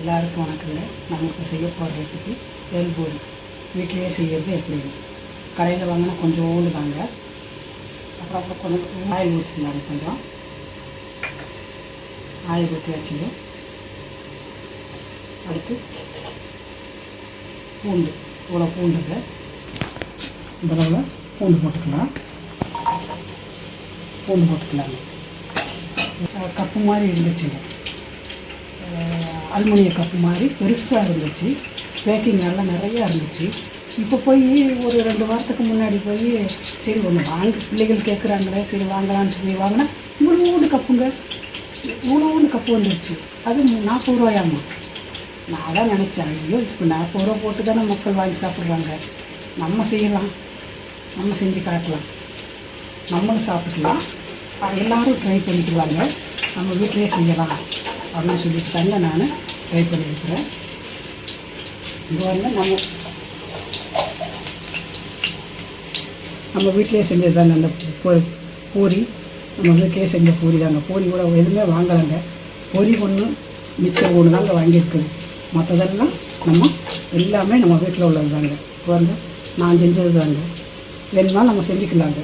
எல்லாருக்கும் வணக்கங்க. நமக்கு செய்ய போகிற ரெசிபி எல்பூரி வீட்டிலேயே செய்கிறது எப்படின்னு கடையில் வாங்கினா கொஞ்சோண்டு தாங்க. அப்புறம் அப்புறம் கொஞ்சம் ஆயில் ஊற்றிக்கலாங்க கொஞ்சம் ஆயில் ஊற்றியாச்சுங்க அடுத்து பூண்டு. இவ்வளோ பூண்டுங்க இந்த அளவில் பூண்டு போட்டுக்கலாம். பூண்டு போட்டுக்கலாங்க. கப்பு மாதிரி இருந்துச்சுங்க. அலுமினிய கப்பு மாதிரி பெருசாக இருந்துச்சு. பேக்கிங் நல்லா நிறையா இருந்துச்சு. இப்போ போய் ஒரு ரெண்டு வாரத்துக்கு முன்னாடி போய் சரி ஒன்று வாங்க. பிள்ளைகள் கேட்குறாங்களே சரி வாங்கலாம்னு சொல்லி வாங்கினா இவ்வளோண்டு கப்புங்க. இவ்வளோண்டு கப்பு வந்துருச்சு. அது நாற்பது ரூபாயாம்மா நான் தான் நினச்சேன் ஐயோ இப்போ நாற்பது ரூபா போட்டு தானே மக்கள் வாங்கி சாப்பிட்றாங்க. நம்ம செய்யலாம். நம்ம செஞ்சு காட்டலாம். நம்மளும் சாப்பிடலாம். எல்லோரும் எல்லாரும் ட்ரை பண்ணிக்குவாங்க. நம்ம வீட்டிலே செய்யலாம். அப்படின்னு சொல்லிட்டு தாங்க நான் ட்ரை பண்ணியிருக்கிறேன் இது வந்து நம்ம நம்ம வீட்டிலே செஞ்சது தாங்க அந்த பூ- பூரி. நம்ம வீட்டிலே செஞ்ச பூரி தாங்க பூரி கூட எதுவுமே வாங்கலைங்க. பொரி ஒன்று மிச்சம் ஒன்று தாங்க வாங்கியிருக்குது மற்றதெல்லாம் நம்ம எல்லாமே நம்ம வீட்டில் உள்ளது தாங்க. இப்போ வந்து நான் செஞ்சது தாங்க. வேணும்னா நம்ம செஞ்சுக்கலாங்க.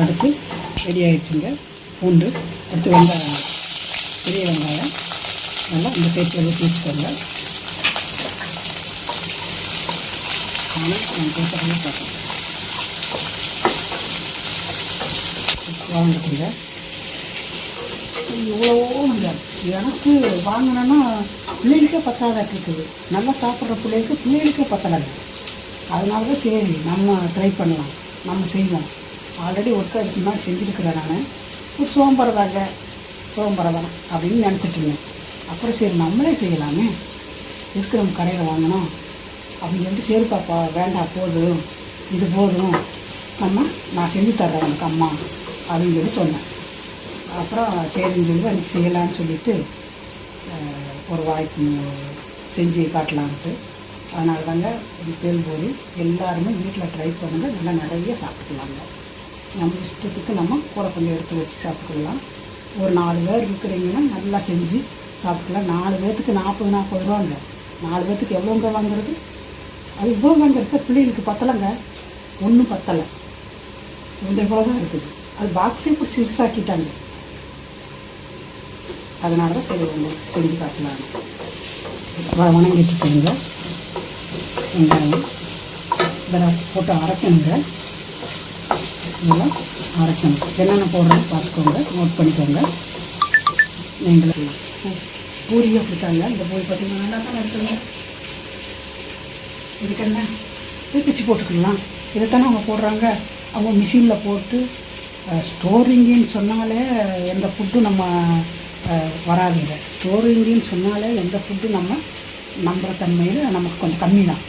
அடுத்து ரெடி ஆயிடுச்சுங்க. பூண்டு அடுத்து வெங்காயம் பெரிய வெங்காயம். நல்லா இந்த சைஸில் ஊற்றி வச்சுக்கோங்க ஆனால் நான் பேசுகிறத பார்க்கணும். வாங்கிட்டுங்க இல்லை எனக்கு வாங்கினேன்னா பிள்ளைகளுக்கே பத்தாதாட்டு இருக்குது. நல்லா சாப்பிட்ற பிள்ளைகளுக்கு பிள்ளைகளுக்கே பத்தலாது அதனால தான் சரி நம்ம ட்ரை பண்ணலாம். நம்ம செய்வோம். ஆல்ரெடி ஒர்க் அதுக்கு முன்னாடி செஞ்சுருக்கிறேன் நான். ஒரு சோம்பரதாங்க சோம்பரதான் அப்படின்னு நினச்சிட்டு அப்புறம் சரி நம்மளே செய்யலாமே. இருக்கிற நம்ம கடையில் வாங்கணும் அப்படின்னு சொல்லிட்டு சரி பாப்பா வேண்டாம் போதும். இது போதும். அம்மா நான் செஞ்சு தர்றேன் எனக்கு அம்மா. அப்படின்னு சொல்லி சொன்னேன். அப்புறம் சரின்னு சொல்லி எனக்கு செய்யலான்னு சொல்லிட்டு ஒரு வாய்ப்பு செஞ்சு காட்டலான்ட்டு அதனால தாங்க இது போய் எல்லாருமே வீட்டில் ட்ரை பண்ணுங்கள் நல்லா நிறைய சாப்பிட்டுக்கலாங்க. நம்ம இஷ்டத்துக்கு நம்ம கூட கொஞ்சம் எடுத்து வச்சு சாப்பிட்டுக்கலாம். ஒரு நாலு பேர் இருக்கிறீங்கன்னா நல்லா செஞ்சு சாப்பிட்டுக்கலாம். நாலு பேர்த்துக்கு நாற்பது நாற்பது ரூபாங்க. நாலு பேர்த்துக்கு எவ்வளோங்க வாங்குறது? அது இவ்வளோ வாங்குறது பிள்ளைகளுக்கு பத்தலைங்க. ஒன்றும் பத்தலை. இந்த இவ்வளோ தான் இருக்குது. அது பாக்ஸே இப்போ சிறுசாக்கிட்டாங்க. அதனால தான் சரி உங்களுக்கு செஞ்சு காட்டலாம் வணங்கிட்டு இருக்கீங்க வெங்காயம் இதெல்லாம் போட்டு அரைக்கணுங்க. நல்லா அரைக்கணும். என்னென்ன போடுறது பார்த்துக்கோங்க. நோட் பண்ணிக்கோங்க. நீங்கள் பூரியும் அப்படித்தாங்க இந்த பூரி பார்த்தீங்கன்னா நல்லா தானே இருக்குங்க? இதுக்கு என்ன? இது பிச்சு போட்டுக்கலாம். இதைத்தானே அவங்க போடுறாங்க. அவங்க மிஷினில் போட்டு ஸ்டோரிங்கின்னு சொன்னாலே எந்த ஃபுட்டும் நம்ம வராதுங்க. ஸ்டோரிங்கின்னு சொன்னாலே எந்த ஃபுட்டும் நம்ம நம்புகிற தன்மையில் நமக்கு கொஞ்சம் கம்மி தான்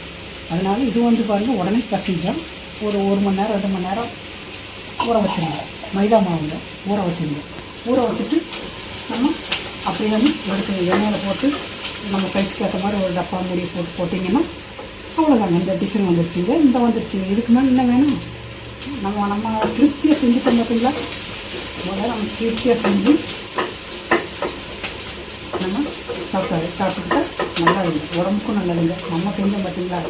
அதனால் இது வந்து பாருங்கள் உடனே பசிஞ்சோம் ஒரு ஒரு மணி நேரம் ரெண்டு மணி நேரம் ஊற வச்சுருங்க மைதா மாவில் ஊற வச்சுருங்க ஊற வச்சுட்டு நம்ம அப்படியே வந்து எடுத்து எண்ணெயில் போட்டு நம்ம சைஸ்க்கு ஏற்ற மாதிரி ஒரு டப்பா மூடி போட்டு போட்டிங்கன்னா அவ்வளோதாங்க இந்த டிசைன் வந்துருச்சுங்க. இந்த வந்துருச்சுங்க இதுக்கு மேலே என்ன வேணும்? நம்ம நம்ம திருப்தியாக செஞ்சுட்டோம் பார்த்தீங்களா முதல்ல நம்ம திருப்தியாக செஞ்சு நம்ம சாப்பிட்டாரு சாப்பிட்டுக்கிட்டா நல்லா இருக்கும் உடம்புக்கும் நல்லதுங்க. நம்ம செஞ்சோம் பார்த்தீங்களா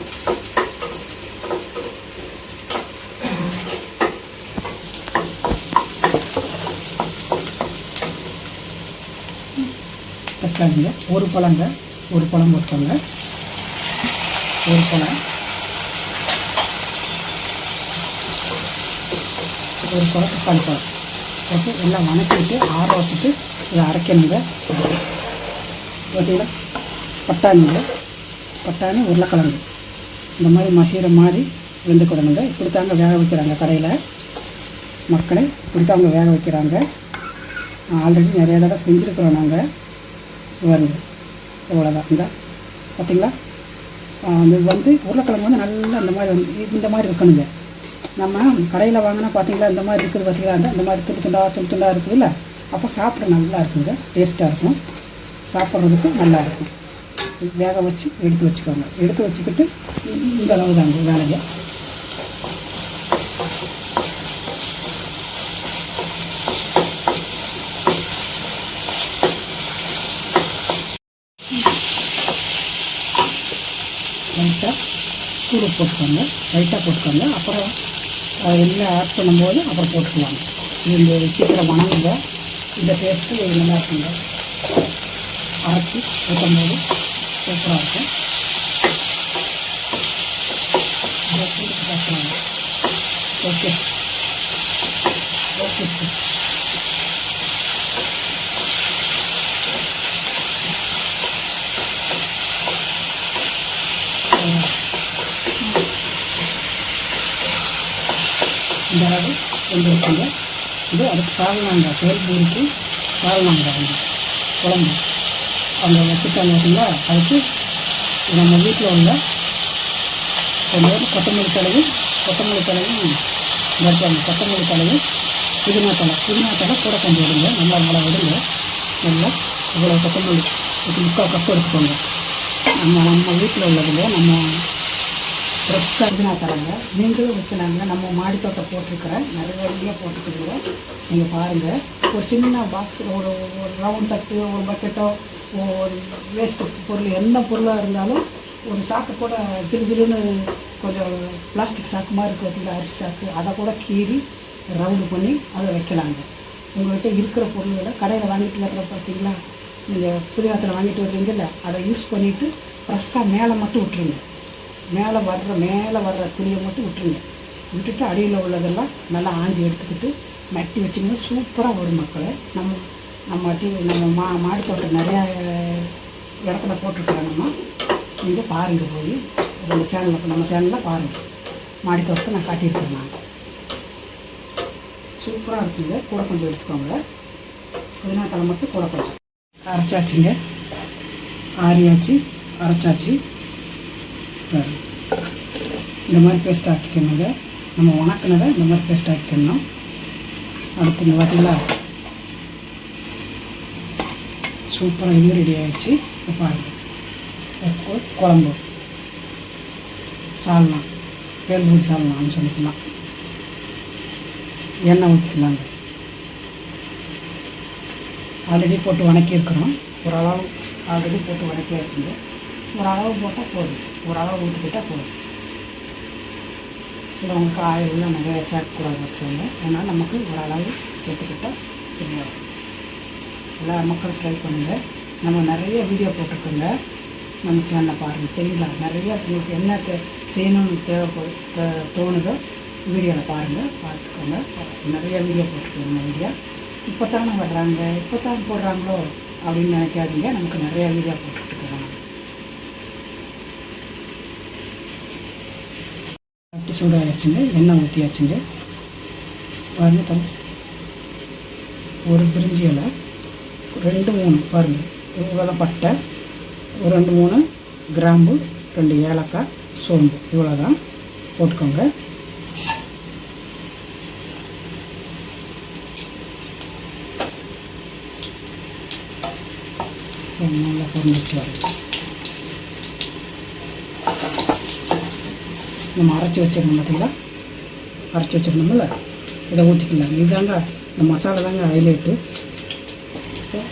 தக்காளிங்க ஒரு பழங்க ஒரு பழம் போட்டுக்கோங்க ஒரு பழம் ஒரு பழம் தக்காளி பழம் போட்டு எல்லாம் வணக்கிட்டு ஆற வச்சுட்டு இதை அரைக்கணுங்க. பார்த்தீங்கன்னா பட்டாணிங்க. பட்டாணி உருளைக்கிழங்கு. இந்த மாதிரி மசிகிற மாதிரி வெந்துக்கிடணுங்க இப்படி தாங்க வேக வைக்கிறாங்க கடையில். மக்களை இப்படி தாங்க வேக வைக்கிறாங்க. ஆல்ரெடி நிறைய தடவை செஞ்சுருக்குறோம் நாங்கள் வருது இவ்வளோதான் இந்த பார்த்தீங்களா அது வந்து உருளைக்கிழங்கு வந்து நல்லா இந்த மாதிரி வந்து இந்த மாதிரி இருக்கணுங்க. நம்ம கடையில் வாங்கினா பார்த்தீங்களா இந்த மாதிரி இருக்குது பார்த்தீங்களா இந்த மாதிரி துண்டு துண்டா துண்டு துண்டா இருக்குதுல்ல அப்போ சாப்பிட நல்லா இருக்குங்க. டேஸ்ட்டாக இருக்கும். சாப்பிட்றதுக்கு நல்லா இருக்கும். வேக வச்சு எடுத்து வச்சுக்கோங்க. எடுத்து வச்சுக்கிட்டு இந்த அளவு தாங்க வேலையை. தூள் போட்டுக்கோங்க. லைட்டாக போட்டுக்கோங்க. அப்புறம் அஹ், எல்லாம் ஆட் பண்ணும்போது அப்புறம் போட்டுக்கலாம். இந்த சீக்கிரம் வணங்குங்க இந்த டேஸ்ட்டு நல்லா இருக்குங்க. அரைச்சி ஊற்றும்போது சூப்பராக இருக்கும். ஓகே சார் இந்த அளவு கொஞ்சம் இது அதுக்கு சால்னாங்க தேல் பூரிக்கு சால்னாங்க வந்து குழம்பு. அந்த வச்சுட்டாங்க பார்த்தீங்களா அதுக்கு நம்ம வீட்டில் உள்ள கொஞ்சம் கொத்தமல்லி தலையும் கொத்தமல்லி தலையும் வைப்பாங்க கொத்தமல்லி தலையும் புதினா தலை புதினா தலை கூட கொஞ்சம் விடுங்க நல்லா நல்லா விடுங்க நல்லா இவ்வளோ கொத்தமல்லி முக்கால் கப்பு எடுத்துக்கோங்க. நம்ம நம்ம வீட்டில் உள்ளதில் நம்ம ஃப்ரெஷ்ஷாக புதினா தரங்க நீங்களும் வைக்கலாங்க நம்ம மாடி தோட்டம் போட்டிருக்கிறேன் நிறைய போட்டுக்கிறீங்க நீங்கள் பாருங்கள் ஒரு சின்ன பாக்ஸில் ஒரு ஒரு ரவுண்ட் தட்டு ஒரு பக்கெட்டோ ஒரு வேஸ்ட்டு பொருள் எந்த பொருளாக இருந்தாலும் ஒரு சாக்கு கூட ஜிலு ஜிலுன்னு கொஞ்சம் பிளாஸ்டிக் சாக்கு மாதிரி இருக்கிறதுல பார்த்தீங்களா அரிசி சாக்கு. அதை கூட கீறி ரவுண்டு பண்ணி அதை வைக்கலாங்க. உங்கள்கிட்ட இருக்கிற பொருள்களை கடையில் வாங்கிட்டு வர்ற பார்த்தீங்களா? நீங்கள் புதினத்தில் வாங்கிட்டு வர்றீங்கல்ல அதை யூஸ் பண்ணிவிட்டு ஃப்ரெஷ்ஷாக மேலே மட்டும் விட்டுருங்க. மேலே வர்ற மேலே வர்ற துணியை மட்டும் விட்டுருங்க. விட்டுட்டு அடியில் உள்ளதெல்லாம் நல்லா ஆஞ்சி எடுத்துக்கிட்டு நட்டி வச்சிங்கன்னா சூப்பராக வரும் மக்களை. நம்ம நம்ம டீ நம்ம மா மாடி தோட்டம் நிறையா இடத்துல போட்டிருக்கிறாங்கம்மா. நீங்கள் பாருங்கள் போய். நம்ம சேனலில் நம்ம சேனலில் பாருங்கள் மாடி தோட்டத்தை நான் காட்டியிருக்கேன் நான். சூப்பராக இருக்குங்க. கூட கொஞ்சம் எடுத்துக்கோங்க. புதினா தலை மட்டும் கூட கொஞ்சம். அரைச்சாச்சுங்க. ஆரியாச்சு அரைச்சாச்சு. இந்த மாதிரி பேஸ்ட் ஆக்கிக்கணுங்க நம்ம உணக்குனதை இந்த மாதிரி பேஸ்ட் ஆக்கிக்கணும் அடுத்து இங்கே பார்த்தீங்களா சூப்பராக இது ரெடி ஆகிடுச்சு இப்போ பாருங்க. குழம்பு. சால்னா. பேல்பூரி சால்னான்னு சொல்லிக்கலாம். எண்ணெய் ஊற்றிக்கலாங்க ஆல்ரெடி போட்டு வணக்கியிருக்கிறோம். ஓரளவு ஆல்ரெடி போட்டு வணக்கியாச்சுங்க. ஒரு அளவு போட்டால் போதும். ஒரு அளவு ஊற்றிக்கிட்டால் போதும் சிலவங்களுக்கு ஆயிலெலாம் நிறைய சேர்க்கக்கூடாது பார்த்துக்கோங்க அதனால் நமக்கு ஒரு அளவு சேர்த்துக்கிட்டால் சரியாகும் எல்லா மக்களும் ட்ரை பண்ணுங்கள் நம்ம நிறைய வீடியோ போட்டிருக்கோங்க. நம்ம சேனலை பாருங்கள் சரிங்களா? நிறைய உங்களுக்கு என்ன தே செய்யணும்னு தேவைப்படு தோணுதோ வீடியோவில் பாருங்கள் பார்த்துக்கோங்க. நிறைய வீடியோ போட்டிருக்கோங்க வீடியோ இப்போ தானே வர்றாங்க. இப்போ தான் போடுறாங்களோ அப்படின்னு நினைக்காதீங்க. நமக்கு நிறைய வீடியோ போட்டுருக்கோம். சூடாகிடுச்சுங்க எண்ணெய் ஊற்றியாச்சுங்க பாருங்கள் தம். ஒரு பிரிஞ்சி இலை ரெண்டு மூணு பாருங்கள் இவ்வளோ பட்டை ஒரு ரெண்டு மூணு கிராம்பு ரெண்டு ஏலக்காய் சோம்பு. இவ்வளோ தான் போட்டுக்கோங்க நல்லா பொரிஞ்சிச்சு வரும் நம்ம அரைச்சி வச்சிருந்தோம் பார்த்தீங்களா அரைச்சி வச்சுருந்தோம்ல இதை ஊற்றிக்கலாம் இதுதாங்க இந்த மசாலா தாங்க ஹைலைட்டு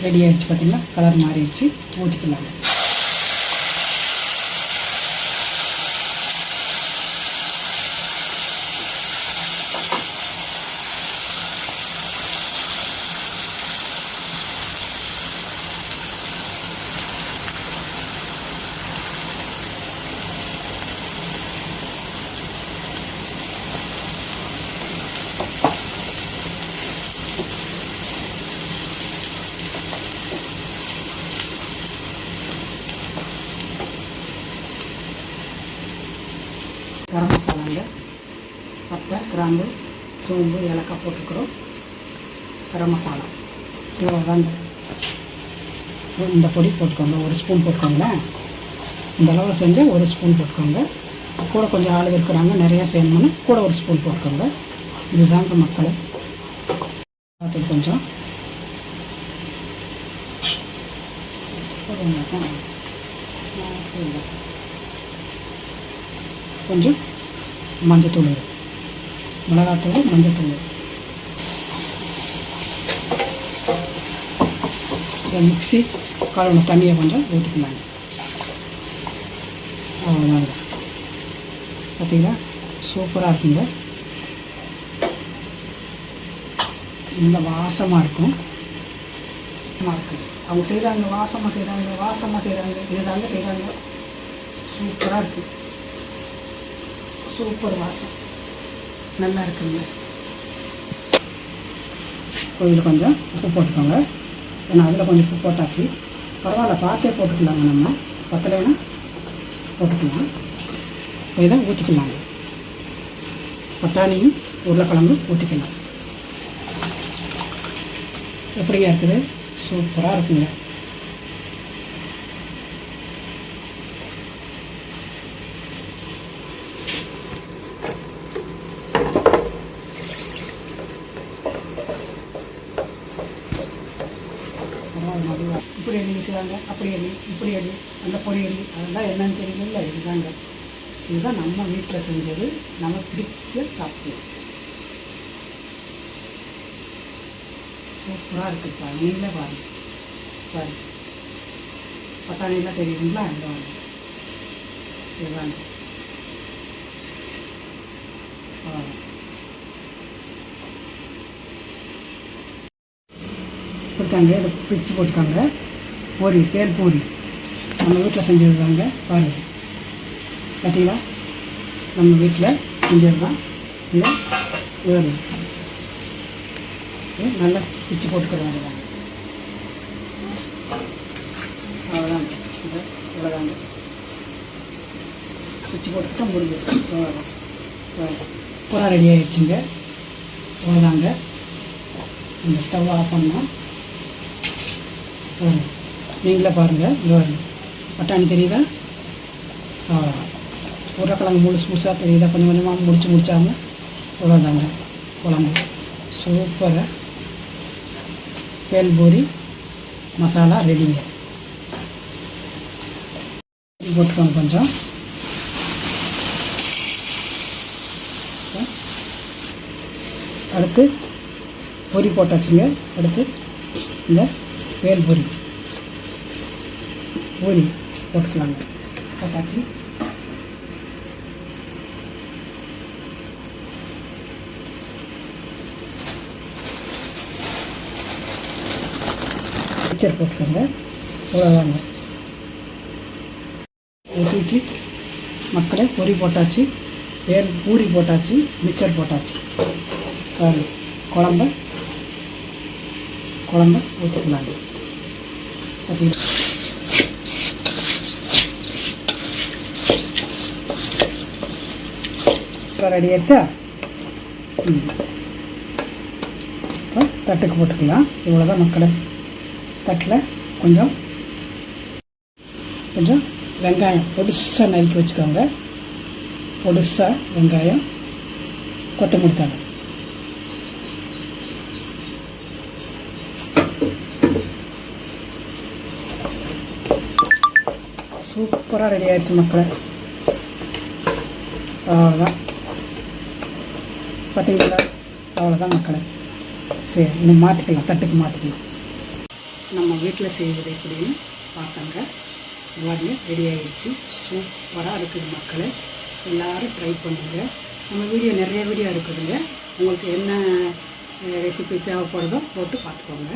ரெடி ஆயிடுச்சு பார்த்தீங்களா கலர் மாறிடுச்சு. ஊற்றிக்கலாம் கரம் மசாலாங்க பட்டை கிராம்பு சோம்பு ஏலக்காய் போட்டுக்கிறோம். கரம் மசாலா. இவ்வளோதான் இந்த பொடி போட்டுக்கோங்க. ஒரு ஸ்பூன் போட்டுக்கோங்களேன் இந்த அளவில் செஞ்சால் ஒரு ஸ்பூன் போட்டுக்கோங்க. கூட கொஞ்சம் ஆள் இருக்கிறாங்க. நிறையா செய்யணும்னு கூட ஒரு ஸ்பூன் போட்டுக்கோங்க. இதுதாங்க மக்களை. பார்த்து கொஞ்சம். போடுங்க. ஆ, கொஞ்சம் மஞ்சத்தூள் மிளகாத்தூள் மஞ்சத்தூள். இந்த மிக்ஸி கழுவின தண்ணியை கொஞ்சம் ஊற்றிக்கலாங்க அவ்வளோதாங்க பார்த்தீங்களா சூப்பராக இருக்குங்க. நல்ல வாசமாக இருக்கும். வாசமா இருக்கும். அவங்க செய்கிறாங்க வாசமாக செய்கிறாங்க வாசமாக செய்கிறாங்க இதுதாங்க செய்கிறாங்க சூப்பராக இருக்குது சூப்பர் வாசம். நல்லா இருக்குங்க கோயில் கொஞ்சம் உப்பு போட்டுக்கோங்க. ஏன்னா அதில் கொஞ்சம் உப்பு போட்டாச்சு. பரவாயில்ல பார்த்தே போட்டுக்கலாங்க நம்ம. பத்தலைன்னா போட்டுக்கலாம். போய் இதை ஊற்றிக்கலாங்க. பட்டாணியும் உருளைக்கிழங்கும் ஊற்றிக்கலாம். எப்படிங்க இருக்குது? சூப்பராக இருக்குங்க பரவாயில்ல, நல்லா. இப்படி எழுதி செய்வாங்க அப்படி எழுதி இப்படி எழுதி அந்த பொடி எழுதி அதெல்லாம் என்னன்னு தெரியல இதுதாங்க. இதுதான் நம்ம வீட்டில் செஞ்சது நம்ம பிடிச்ச சாப்பிடுவோம் சூப்பராக இருக்குப்பா நீங்களே பாருங்க பாருங்க பட்டாணியெல்லாம் தெரியுதுங்களா? அந்த வாங்க இதுதாங்க. கொடுத்தாங்க இதை பிச்சு போட்டுக்காங்க. பூரி பேல் பூரி. நம்ம வீட்டில் செஞ்சது தாங்க பாருங்கள் பார்த்தீங்களா? நம்ம வீட்டில் செஞ்சது தான் இது வேறு நல்லா பிச்சு போட்டுக்கிறாங்க அவ்வளோதாங்க இது இவ்வளோதாங்க பிச்சு போட்டுக்கிட்டா முடிஞ்சிருச்சு அவ்வளோதான் பூரா ரெடி ஆயிடுச்சுங்க அவ்வளோதாங்க இந்த ஸ்டவ் ஆஃப் பண்ணால் போதும் நீங்களே பாருங்கள் இது பட்டாணி தெரியுதா? அவ்வளோதான் உருளைக்கிழங்கு முழுசு முழுசாக தெரியுதா? கொஞ்சம் கொஞ்சமாக முடிச்சு முடிச்சாமல் இவ்வளோதாங்க குழம்பு. சூப்பராக பேல்பூரி மசாலா ரெடிங்க. போட்டுக்கோங்க கொஞ்சம். அடுத்து பொரி போட்டாச்சுங்க. அடுத்து இந்த பேல்பூரி பொரி போட்டுக்கலாங்க போட்டாச்சு மிக்சர் போட்டுக்கோங்க அவ்வளோதாங்க ஊற்றிட்டு மக்களை பொரி போட்டாச்சு வேல் பூரி போட்டாச்சு மிக்சர் போட்டாச்சு பாருங்க குழம்ப குழம்ப ஊற்றிக்கலாங்க பார்த்தீங்களா சூப்பராக ரெடி ஆயிடுச்சா? ம். இப்போ தட்டுக்கு போட்டுக்கலாம். இவ்வளோதான் மக்களை. தட்டில் கொஞ்சம் கொஞ்சம் வெங்காயம் பொடிசாக நறுக்கி வச்சுக்கோங்க. பொடிசாக வெங்காயம் கொத்தமல்லி தழை. சூப்பராக ரெடி ஆயிடுச்சு மக்களை. அவ்வளோதான் பார்த்தீங்களா? அவ்வளோதான் மக்களை. சரி இன்னும் மாற்றிக்கலாம் தட்டுக்கு மாற்றிக்கலாம் நம்ம வீட்டில் செய்வது எப்படின்னு பார்த்தாங்க. பாருங்க ரெடி ஆகிடுச்சு சூப்பராக இருக்குது மக்களை. எல்லாரும் ட்ரை பண்ணுங்க. நம்ம வீடியோ நிறைய வீடியோ இருக்குதுங்க. உங்களுக்கு என்ன ரெசிபி தேவைப்படுதோ போட்டு பார்த்துக்கோங்க.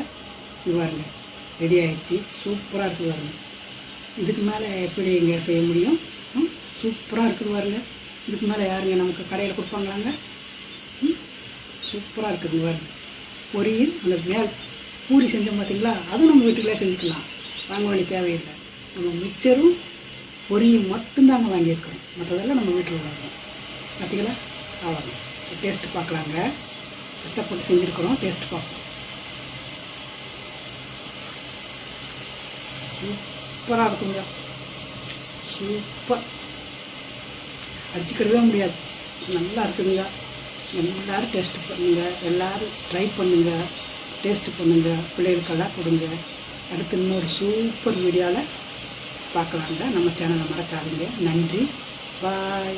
இது பாருங்க ரெடி ஆயிடுச்சு. சூப்பராக இருக்குது பாருங்க. இதுக்கு மேலே எப்படி இங்கே செய்ய முடியும்? சூப்பராக இருக்குது பாருங்க. இதுக்கு மேலே யாருங்க நமக்கு கடையில் கொடுப்பாங்களாங்க? சூப்பராக இருக்குது இவர் பொரியல் அந்த மேல் பூரி செஞ்சோம் பார்த்தீங்களா அதுவும் நம்ம வீட்டுக்குள்ளே செஞ்சுக்கலாம். வாங்க வேண்டிய தேவையில்லை. நம்ம மிச்சரும் பொரியும் மட்டும்தாங்க வாங்கியிருக்கிறோம். மற்றதெல்லாம் நம்ம வீட்டில் உள்ளது. பார்த்தீங்களா அவ்வளோ டேஸ்ட்டு பார்க்கலாங்க. கஷ்டப்பட்டு செஞ்சுருக்கிறோம். டேஸ்ட் பார்ப்போம். சூப்பராக இருக்குங்க. சூப்பர். அடிச்சுக்கிடவே முடியாது. நல்லா இருக்குதுங்க. எல்லாரும் டேஸ்ட் பண்ணுங்கள் எல்லோரும் ட்ரை பண்ணுங்கள் டேஸ்ட் பண்ணுங்கள் பிள்ளைகளுக்கெல்லாம் கொடுங்க. அடுத்து இன்னொரு சூப்பர் வீடியோவில் பார்க்கலாங்க நம்ம சேனலை மறக்காதீங்க. நன்றி. பாய்